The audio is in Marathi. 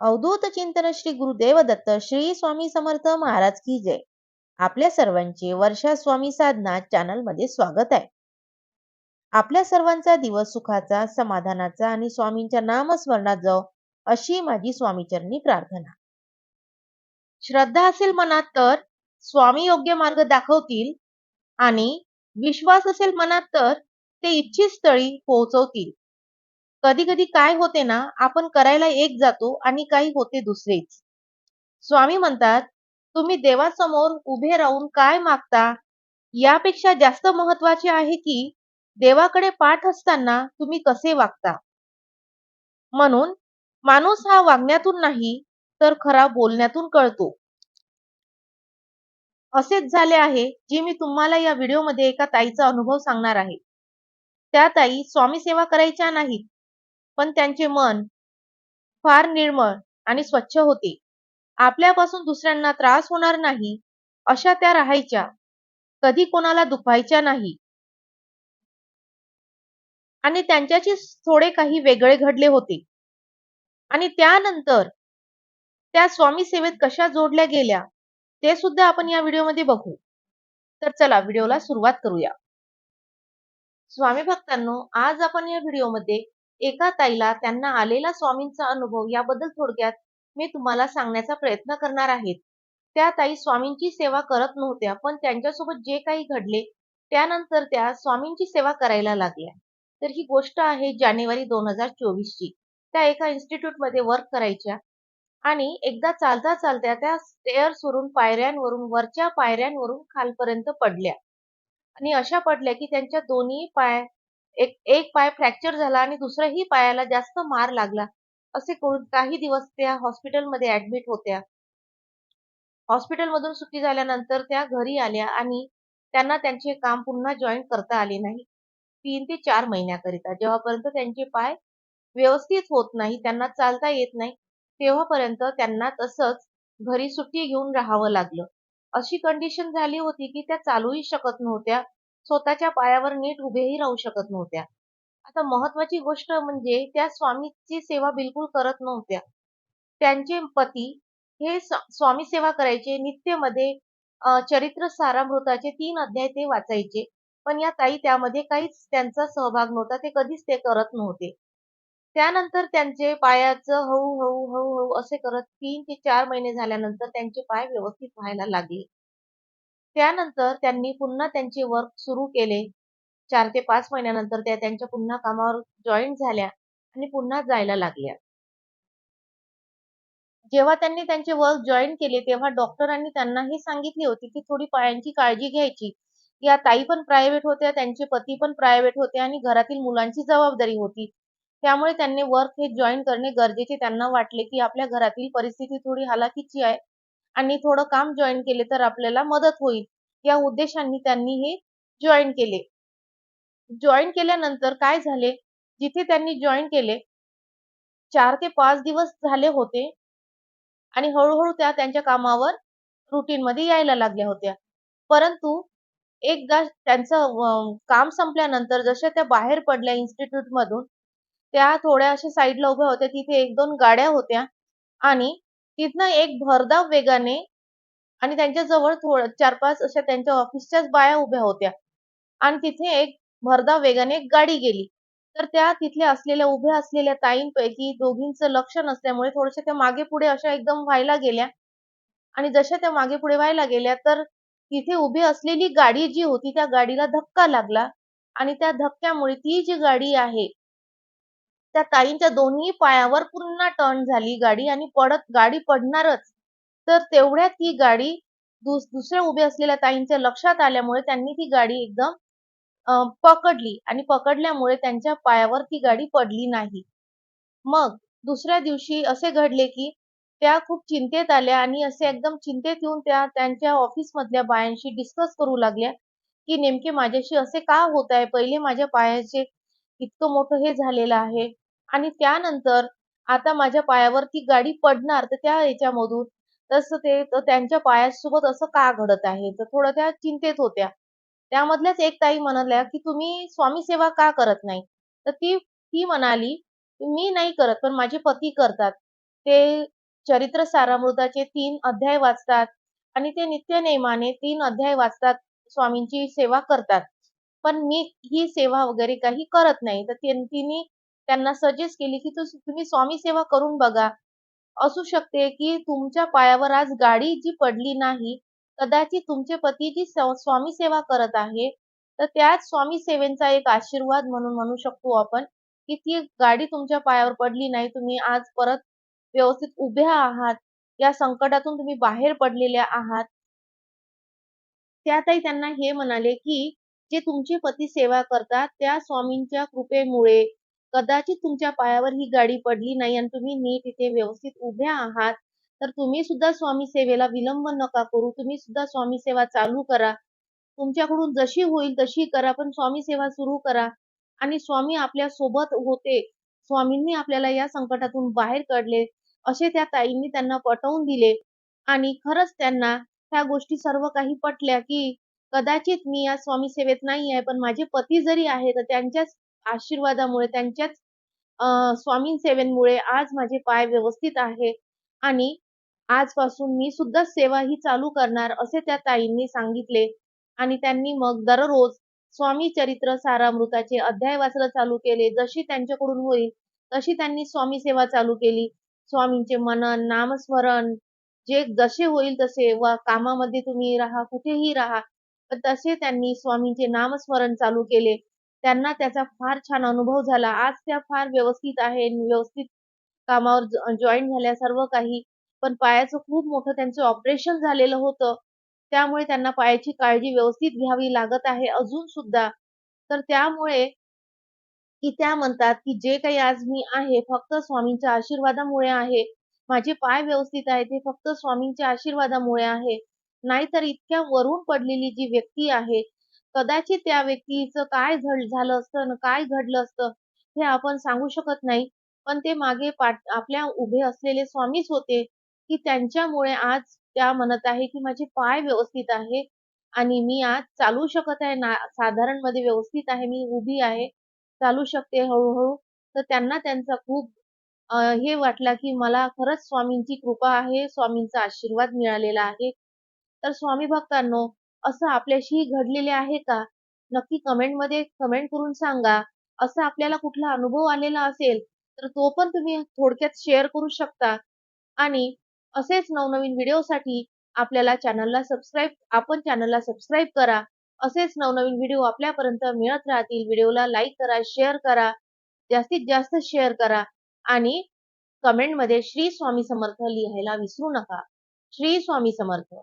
अवधूत चिंतन श्री गुरुदेव दत्त श्री स्वामी समर्थ महाराज की जय. आपल्या सर्वांचे वर्षा स्वामी साधना चॅनलमध्ये स्वागत आहे. आपल्या सर्वांचा दिवस सुखाचा समाधानाचा आणि स्वामींच्या नामस्मरणात जाओ अशी माझी स्वामीचरणी प्रार्थना. श्रद्धा असेल मनात तर स्वामी योग्य मार्ग दाखवतील आणि विश्वास असेल मनात तर ते इच्छित स्थळी पोहोचवतील. कधी कधी काय होते ना आपण करायला एक जातो आणि काही होते दुसरेच. स्वामी म्हणतात तुम्ही देवासमोर उभे राहून काय मागता? यापेक्षा जास्त महत्त्वाचे आहे की देवाकडे पाठ असताना तुम्ही कसे वागता? म्हणून माणूस हा वागण्यातून नाही तर खरा बोलण्यातून कळतो. असेच झाले आहे जे मी तुम्हाला या व्हिडिओमध्ये एका ताईचा अनुभव सांगणार आहे. त्या ताई स्वामी सेवा करायच्या नाहीत पण त्यांचे मन फार निर्मळ आणि स्वच्छ होते. आपल्यापासून दुसऱ्यांना त्रास होणार नाही अशा त्या राहायच्या. कधी कोणाला दुखायच्या नाही. आणि त्यांच्याशी थोडे काही वेगळे घडले होते. आणि त्यानंतर त्या स्वामी सेवेत कशा जोडल्या गेल्या ते सुद्धा आपण या व्हिडिओमध्ये बघू. तर चला व्हिडिओला सुरुवात करूया. स्वामी भक्तांनो आज आपण या व्हिडिओमध्ये एका ताईला त्यांना आलेला स्वामींचा अनुभव याबद्दल थोडक्यात मी तुम्हाला सांगण्याचा प्रयत्न करणार आहे. त्या ताई स्वामींची सेवा करत नव्हत्या पण त्यांच्यासोबत जे काही घडले त्यानंतर त्या स्वामींची सेवा करायला लागल्या. तर ही गोष्ट आहे जानेवारी दोन हजार चोवीस ची. त्या एका इन्स्टिट्यूटमध्ये वर्क करायच्या आणि एकदा चालता चालत्या त्या स्टेअर्सवरून पायऱ्यांवरून वरच्या पायऱ्यांवरून खालपर्यंत पडल्या. आणि अशा पडल्या की त्यांच्या दोन्ही पाय एक एक पाय फ्रॅक्चर झाला आणि दुसऱ्याही पायाला जास्त मार लागला. असे करून काही दिवस त्या हॉस्पिटलमध्ये ऍडमिट होत्या. हॉस्पिटलमधून सुट्टी झाल्यानंतर त्या घरी आल्या आणि त्यांना त्यांचे काम पुन्हा जॉईन करता आले नाही. तीन ते चार महिन्याकरिता जेव्हापर्यंत त्यांचे पाय व्यवस्थित होत नाही त्यांना चालता येत नाही तेव्हापर्यंत त्यांना तसंच घरी सुट्टी घेऊन राहावं लागलं. अशी कंडिशन झाली होती की त्या चालूही शकत नव्हत्या. स्वतःच्या पायावर नीट उभेही राहू शकत नव्हत्या. आता महत्वाची गोष्ट म्हणजे त्या स्वामीची सेवा बिलकुल करत नव्हत्या. त्यांचे पती हे स्वामी सेवा करायचे नित्यमध्ये चरित्र सारामृताचे तीन अध्याय ते वाचायचे. पण या ताई त्यामध्ये काहीच त्यांचा सहभाग नव्हता ते कधीच ते करत नव्हते. त्यानंतर त्यांचे पायाचं हळूहळू हळूहळू असे करत तीन ते चार महिने झाल्यानंतर त्यांचे पाय व्यवस्थित व्हायला लागले. त्यानंतर त्यांनी पुन्हा त्यांचे वर्क सुरू केले. चार ते पाच महिन्यानंतर त्या त्यांच्या पुन्हा कामावर जॉईन झाल्या आणि पुन्हा जायला लागल्या. जेव्हा त्यांनी त्यांचे वर्क जॉईन केले तेव्हा डॉक्टरांनी त्यांना हे सांगितले होते की थोडी पायांची काळजी घ्यायची. या ताई पण प्रायव्हेट होत्या त्यांचे पती पण प्रायव्हेट होते आणि घरातील मुलांची जबाबदारी होती. त्यामुळे त्यांनी वर्क हे जॉईन करणे गरजेचे. त्यांना वाटले की आपल्या घरातील परिस्थिती थोडी हालाकीची आहे. आणि थोडं काम जॉईन केले तर आपल्याला मदत होईल. या उद्देशाने त्यांनी हे जॉईन केले. जॉईन केल्यानंतर काय झाले? जिथे त्यांनी जॉईन केले चार ते पाच दिवस झाले होते आणि हळूहळू त्या त्यांच्या कामावर रुटीन मध्ये यायला लागल्या होत्या. परंतु एकदा त्यांचं काम संपल्यानंतर जशा त्या बाहेर पडल्या इन्स्टिट्यूट मधून त्या थोड्या अशा साईडला उभ्या होत्या तिथे एक दोन गाड्या होत्या आणि तिथनं एक भरधाव वेगाने आणि त्यांच्या जवळ थोड चार पाच अशा त्यांच्या ऑफिसच्याच बाया उभ्या होत्या. आणि तिथे एक भरधाव वेगाने एक गाडी गेली. तर त्या तिथल्या असलेल्या उभ्या असलेल्या ताईंपैकी दोघींचं लक्ष नसल्यामुळे थोडशा त्या मागे पुढे अशा एकदम व्हायला गेल्या. आणि जशा त्या मागे पुढे व्हायला गेल्या तर तिथे उभी असलेली गाडी जी होती त्या गाडीला धक्का लागला. आणि त्या धक्क्यामुळे ती जी गाडी आहे त्या ताईंच्या दोन्ही पायावर पुन्हा टर्न झाली गाडी आणि पडत गाडी पडणारच. तर तेवढ्यात ती गाडी दुस दुसऱ्या उभ्या असलेल्या ताईंच्या लक्षात आल्यामुळे त्यांनी ती गाडी एकदम पकडली आणि पकडल्यामुळे त्यांच्या पायावर ती गाडी पडली नाही. मग दुसऱ्या दिवशी असे घडले की त्या खूप चिंतेत आल्या आणि असे एकदम चिंतेत येऊन त्या त्यांच्या ऑफिस मधल्या बायांशी डिस्कस करू लागल्या की नेमके माझ्याशी असे का होत आहे? पहिले माझ्या पायाचे इतकं मोठं हे झालेलं आहे. आणि त्यानंतर आता माझ्या पायावर ती गाडी पडणार तर त्या याच्यामधून तसं ते त्यांच्या पायासोबत असं का घडत आहे तर थोडं त्या चिंतेत होत्या त्यामधल्याच एक ताई म्हणाल्या की तुम्ही स्वामी सेवा का करत नाही तर ती ती म्हणाली मी नाही करत पण माझे पती करतात ते चरित्र सारामृताचे तीन अध्याय वाचतात आणि ते नित्य नेमाने तीन अध्याय वाचतात, स्वामींची सेवा करतात. पण मी ही सेवा वगैरे काही करत नाही. तर तिने तिनी त्यांना सजेस्ट केली, की तुम्ही स्वामी सेवा करून बघा. असू शकते, की तुमच्या पायावर आज गाडी जी पडली नाही, कदाचित तुमचे पती जी स्वामी सेवा करत आहे, तर त्याच स्वामी सेवेचा एक आशीर्वाद म्हणून म्हणू शकतो आपण, की ती गाडी तुमच्या पायावर पडली नाही. तुम्ही आज परत व्यवस्थित उभ्या आहात. या संकटातून तुम्ही बाहेर पडलेल्या आहात. त्यातही त्यांना हे म्हणाले, की जे तुमचे पती सेवा करतात, त्या स्वामींच्या कृपेमुळे कदाचित तुमच्या पायावर ही गाडी पडली नाही आणि तुम्ही नीट इथे व्यवस्थित उभ्या आहात. तर तुम्ही सुद्धा स्वामी सेवेला विलंब नका करू. तुम्ही सुद्धा स्वामी सेवा चालू करा. तुमच्याकडून जशी होईल तशी करा, पण स्वामी सेवा सुरू करा आणि स्वामी आपल्यासोबत होते. स्वामींनी आपल्याला या संकटातून बाहेर काढले, असे त्या ताईंनी त्यांना पटवून दिले आणि खरंच त्यांना ह्या गोष्टी सर्व काही पटल्या, की कदाचित मी या स्वामी सेवेत नाही आहे, पण माझे पती जरी आहे, तर त्यांच्याच आशीर्वादामुळे, त्यांच्याच स्वामी सेवेमुळे आज माझे पाय व्यवस्थित आहे आणि आजपासून मी सुद्धा सेवा ही चालू करणार, असे त्या ताईंनी सांगितले आणि त्यांनी मग दररोज स्वामी चरित्र सारामृताचे अध्याय वाचायला चालू केले. जशी त्यांच्याकडून होईल, तशी त्यांनी स्वामी सेवा चालू केली. स्वामींचे मनन, नामस्मरण जे जसे होईल तसे व कामामध्ये तुम्ही राहा, कुठेही राहा, तसे त्यांनी स्वामींचे नामस्मरण चालू केले. त्यांना त्याचा फार छान अनुभव झाला. आज त्या फार व्यवस्थित आहे, व्यवस्थित कामावर जॉईन झाल्या सर्व काही. पण पायाचं खूप मोठं त्यांचं ऑपरेशन झालेलं होतं. त्यामुळे त्यांना पायाची काळजी व्यवस्थित घ्यावी लागत आहे अजून सुद्धा. तर त्यामुळे की त्या म्हणतात, की जे काही आज मी आहे, फक्त स्वामींच्या आशीर्वादामुळे आहे. माझे पाय व्यवस्थित आहेत, ते फक्त स्वामींच्या आशीर्वादामुळे आहे. नाहीतर इतक्या वरून पडलेली जी व्यक्ती आहे, कदाचित त्या व्यक्तीचं काय झालं असतं आणि काय घडलं असतं, हे आपण सांगू शकत नाही. पण ते मागे पाठ आपल्या उभे असलेले स्वामीच होते, की त्यांच्यामुळे आज त्या म्हणत आहे, की माझे पाय व्यवस्थित आहे आणि मी आज चालू शकत आहे ना साधारणमध्ये व्यवस्थित आहे, मी उभी आहे, चालू शकते हळूहळू तर त्यांना त्यांचा खूप हे वाटलं, की मला खरंच स्वामींची कृपा आहे, स्वामींचा आशीर्वाद मिळालेला आहे. तर स्वामी भक्तांनो, असं आपल्याशी घडलेले आहे का? नक्की कमेंटमध्ये कमेंट करून सांगा. असा आपल्याला कुठला अनुभव आलेला असेल, तर तो पण तुम्ही थोडक्यात शेअर करू शकता आणि असेच नवनवीन व्हिडिओसाठी आपल्याला चॅनलला सबस्क्राईब आपण चॅनलला सबस्क्राईब करा. असेच नवनवीन व्हिडिओ आपल्यापर्यंत मिळत राहतील. व्हिडिओला लाईक करा, शेअर करा, जास्तीत जास्त शेअर करा आणि कमेंटमध्ये श्री स्वामी समर्थ लिहायला विसरू नका. श्री स्वामी समर्थ.